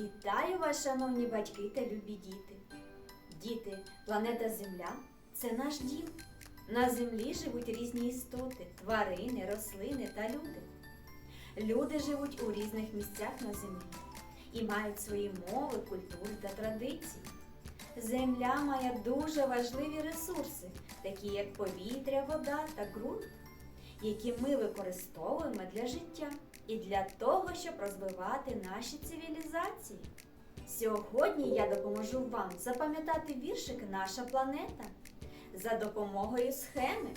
Вітаю вас, шановні батьки та любі діти. Діти, планета Земля це наш дім. На землі живуть різні істоти, тварини, рослини та люди. Люди живуть у різних місцях на землі і мають свої мови, культури та традиції. Земля має дуже важливі ресурси, такі як повітря, вода та ґрунт, які ми використовуємо для життя і для того, щоб розвивати наші цивілізації. Сьогодні я допоможу вам запам'ятати віршик Наша планета за допомогою схеми.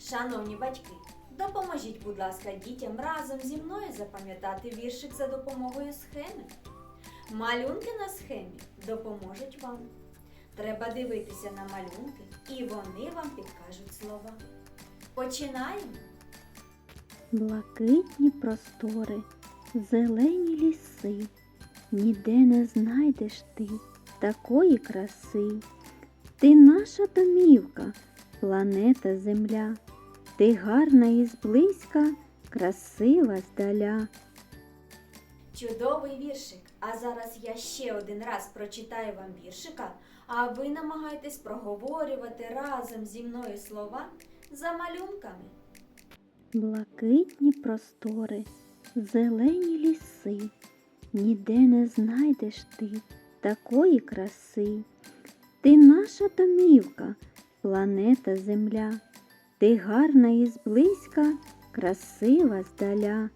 Шановні батьки, допоможіть, будь ласка, дітям разом зі мною запам'ятати віршик за допомогою схеми. Малюнки на схемі допоможуть вам. Треба дивитися на малюнки, і вони вам підкажуть слова. Починаємо. Блакитні простори, зелені ліси, ніде не знайдеш ти такої краси. Ти наша домівка, планета Земля, ти гарна і зблизька, красива здаля. Чудовий віршик. А зараз я ще один раз прочитаю вам віршика, а ви намагайтесь проговорювати разом зі мною слова за малюнками. Блакитні простори, зелені ліси, ніде не знайдеш ти такої краси. Ти наша домівка, планета Земля, ти гарна і зблизька, красива здаля.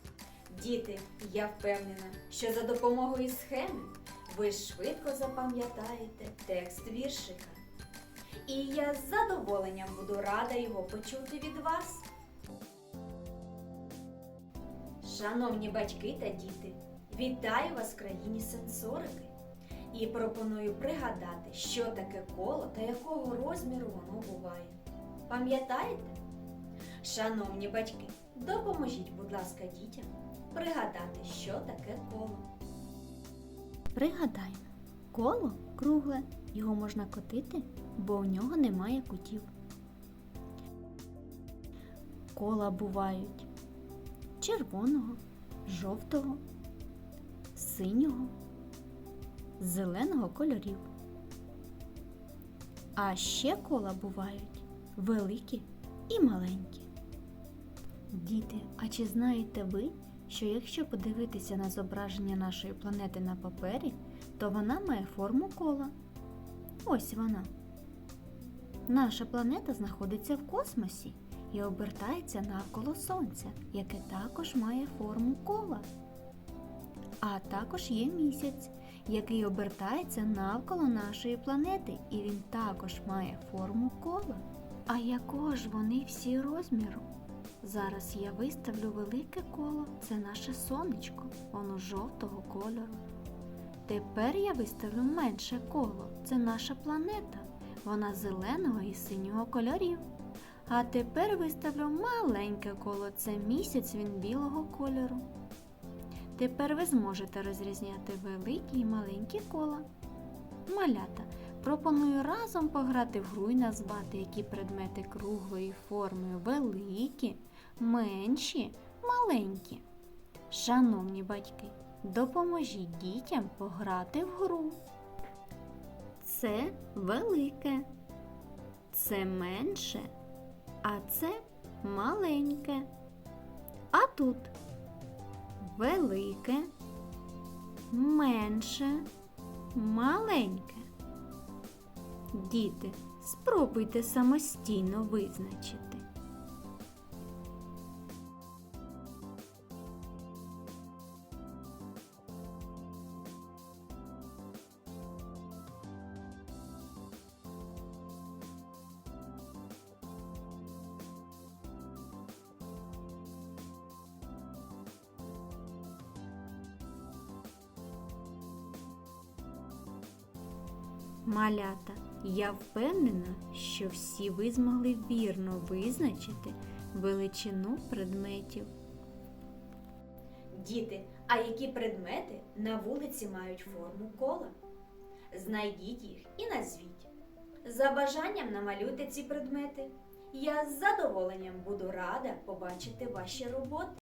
Діти, я впевнена, що за допомогою схеми ви швидко запам'ятаєте текст віршика. І я з задоволенням буду рада його почути від вас. Шановні батьки та діти, вітаю вас в країні сенсорики і пропоную пригадати, що таке коло та якого розміру воно буває. Пам'ятаєте? Шановні батьки, допоможіть, будь ласка, дітям пригадати, що таке коло. Пригадаємо, коло кругле, його можна котити, бо у нього немає кутів. Кола бувають червоного, жовтого, синього, зеленого кольорів. А ще кола бувають великі і маленькі. Діти, а чи знаєте ви, що якщо подивитися на зображення нашої планети на папері, то вона має форму кола. Ось вона. Наша планета знаходиться в космосі і обертається навколо Сонця, яке також має форму кола. А також є місяць, який обертається навколо нашої планети, і він також має форму кола. А якого ж вони всі розміру? Зараз я виставлю велике коло, це наше сонечко, воно жовтого кольору. Тепер я виставлю менше коло, це наша планета, вона зеленого і синього кольорів. А тепер виставлю маленьке коло, це місяць він білого кольору. Тепер ви зможете розрізняти великі і маленькі кола. Малята, пропоную разом пограти в гру і назвати, які предмети круглої форми великі, менші, маленькі. Шановні батьки, допоможіть дітям пограти в гру. Це велике, це менше, а це маленьке. А тут велике, менше, маленьке. Діти, спробуйте самостійно визначити. Малята, я впевнена, що всі ви змогли вірно визначити величину предметів. Діти, а які предмети на вулиці мають форму кола? Знайдіть їх і назвіть. За бажанням намалюйте ці предмети. Я з задоволенням буду рада побачити ваші роботи.